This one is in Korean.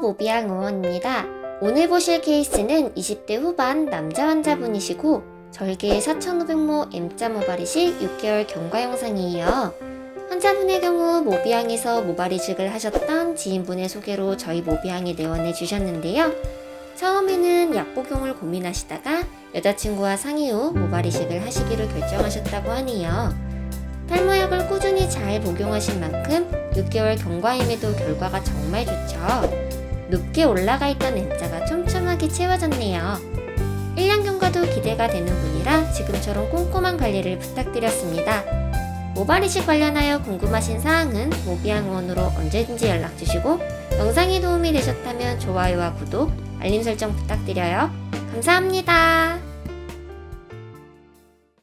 모비양 의원입니다. 오늘 보실 케이스는 20대 후반 남자 환자분이시고 절개 4,500모 M자 모발이식 6개월 경과 영상이에요. 환자분의 경우 모비양에서 모발 이식을 하셨던 지인분의 소개로 저희 모비양에 내원해 주셨는데요. 처음에는 약 복용을 고민하시다가 여자친구와 상의 후 모발 이식을 하시기로 결정하셨다고 하네요. 탈모약을 꾸준히 잘 복용하신 만큼 6개월 경과임에도 결과가 정말 좋죠. 높게 올라가 있던 N자가 촘촘하게 채워졌네요. 1년 경과도 기대가 되는 분이라 지금처럼 꼼꼼한 관리를 부탁드렸습니다. 모발 이식 관련하여 궁금하신 사항은 모비양 의원으로 언제든지 연락 주시고 영상이 도움이 되셨다면 좋아요와 구독, 알림 설정 부탁드려요. 감사합니다.